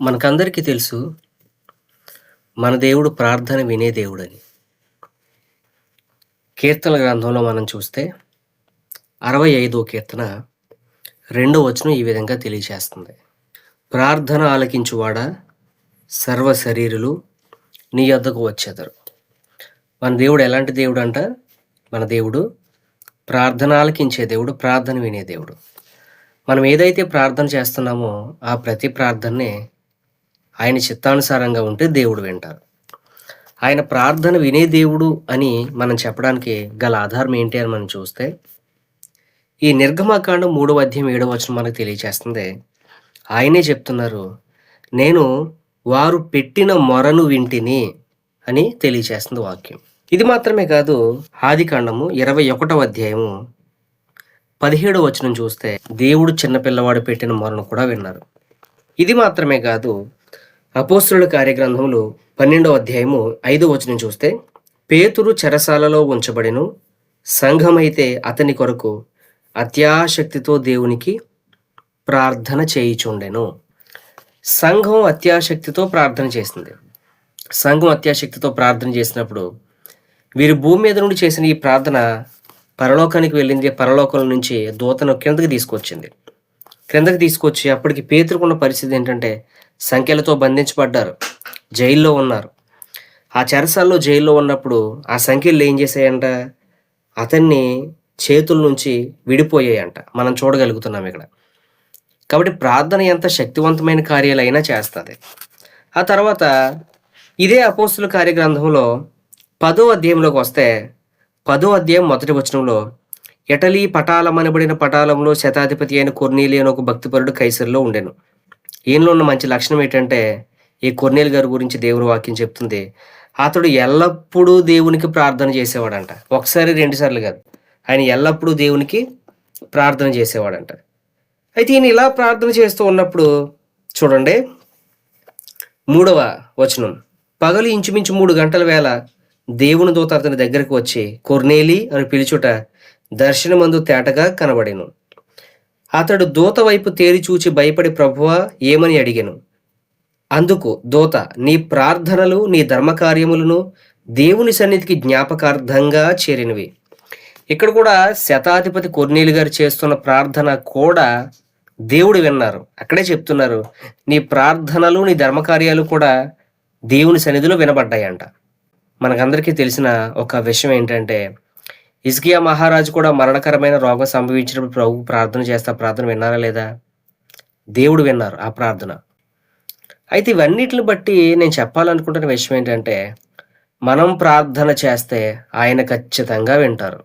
మనకందరికీ తెలుసు మన దేవుడు ప్రార్థన వినే దేవుడని. కీర్తన గ్రంథంలో మనం చూస్తే 65 కీర్తన రెండో వచనం ఈ విధంగా తెలియజేస్తుంది. ప్రార్థన ఆలకించువాడా సర్వ శరీరులు నీ వద్దకు వచ్చేదరు. మన దేవుడు ఎలాంటి దేవుడు అంట? మన దేవుడు ప్రార్థన ఆలకించే దేవుడు ప్రార్థన వినే దేవుడు. మనం ఏదైతే ప్రార్థన చేస్తున్నామో ఆ ప్రతి ప్రార్థనే ఆయన చిత్తానుసారంగా ఉంటే దేవుడు వింటారు. ఆయన ప్రార్థన వినే దేవుడు అని మనం చెప్పడానికి గల ఆధారం ఏంటి అని మనం చూస్తే ఈ నిర్గమకాండం మూడవ అధ్యాయం ఏడవ వచనం మనకు తెలియచేస్తుంది. ఆయనే చెప్తున్నారు నేను వారు పెట్టిన మొరను వింటిని అని తెలియచేస్తుంది వాక్యం. ఇది మాత్రమే కాదు ఆది కాండము ఇరవై ఒకటవ అధ్యాయము పదిహేడవ వచనం చూస్తే దేవుడు చిన్నపిల్లవాడు పెట్టిన మొరను కూడా విన్నారు. ఇది మాత్రమే కాదు అపోస్తుల కార్యగ్రంథములు పన్నెండవ అధ్యాయము ఐదో వచనం చూస్తే పేతురు చెరసాలలో ఉంచబడెను. సంఘమైతే అతని కొరకు అత్యాశక్తితో దేవునికి ప్రార్థన చేయిచుండెను. సంఘం అత్యాశక్తితో ప్రార్థన చేసింది. సంఘం అత్యాశక్తితో ప్రార్థన చేసినప్పుడు వీరు భూమి మీద నుండి చేసిన ఈ ప్రార్థన పరలోకానికి వెళ్ళింది. పరలోకం నుంచి దూతను కిందకి తీసుకొచ్చింది. క్రిందకి తీసుకొచ్చి అప్పటికి పేతురుకున్న పరిస్థితి ఏంటంటే సంఖ్యలతో బంధించబడ్డారు. జైల్లో ఉన్నారు. ఆ చెరసాల్లో జైల్లో ఉన్నప్పుడు ఆ సంఖ్యలు ఏం చేశాయంట? అతన్ని చేతుల నుంచి విడిపోయాయంట. మనం చూడగలుగుతున్నాం ఇక్కడ. కాబట్టి ప్రార్థన ఎంత శక్తివంతమైన కార్యాలైనా చేస్తుంది. ఆ తర్వాత ఇదే అపోస్తుల కార్యగ్రంథంలో పదో అధ్యాయంలోకి వస్తే పదో అధ్యాయం మొదటి వచనంలో ఇటలీ పటాలమనబడిన పటాలంలో శతాధిపతి అయిన కొర్నీలి అని ఒక భక్తిపరుడు కైసరిలో ఉండెను. ఈయనలో ఉన్న మంచి లక్షణం ఏంటంటే ఈ కొర్నేలు గారి గురించి దేవుని వాక్యం చెప్తుంది. అతడు ఎల్లప్పుడూ దేవునికి ప్రార్థన చేసేవాడంట. ఒకసారి రెండు సార్లు కాదు. ఆయన ఎల్లప్పుడూ దేవునికి ప్రార్థన చేసేవాడంట. అయితే ఈయన ఇలా ప్రార్థన చేస్తూ ఉన్నప్పుడు చూడండి మూడవ వచనం. పగలు ఇంచుమించు మూడు గంటల వేళ దేవుని దూత అతని దగ్గరకు వచ్చి కొర్నేలి అని పిలుచుట దర్శనమందు తేటగా కనబడేను. అతడు దూత వైపు తేరి చూచి భయపడి ప్రభువా ఏమని అడిగాను? అందుకు దూత నీ ప్రార్థనలు నీ ధర్మకార్యములను దేవుని సన్నిధికి జ్ఞాపకార్థంగా చేరినవి. ఇక్కడ కూడా శతాధిపతి కొర్నీలు గారు చేస్తున్న ప్రార్థన కూడా దేవుడు విన్నారు. అక్కడే చెప్తున్నారు నీ ప్రార్థనలు నీ ధర్మకార్యాలు కూడా దేవుని సన్నిధిలో వినబడ్డాయంట. మనకందరికీ తెలిసిన ఒక విషయం ఏంటంటే ఇజ్కియా మహారాజు కూడా మరణకరమైన రోగం సంభవించినప్పుడు ప్రభు ప్రార్థన చేస్తే ఆ ప్రార్థన విన్నారా లేదా? దేవుడు విన్నారు ఆ ప్రార్థన. అయితే ఇవన్నిటిని బట్టి నేను చెప్పాలనుకుంటున్న విషయం ఏంటంటే మనం ప్రార్థన చేస్తే ఆయన ఖచ్చితంగా వింటారు.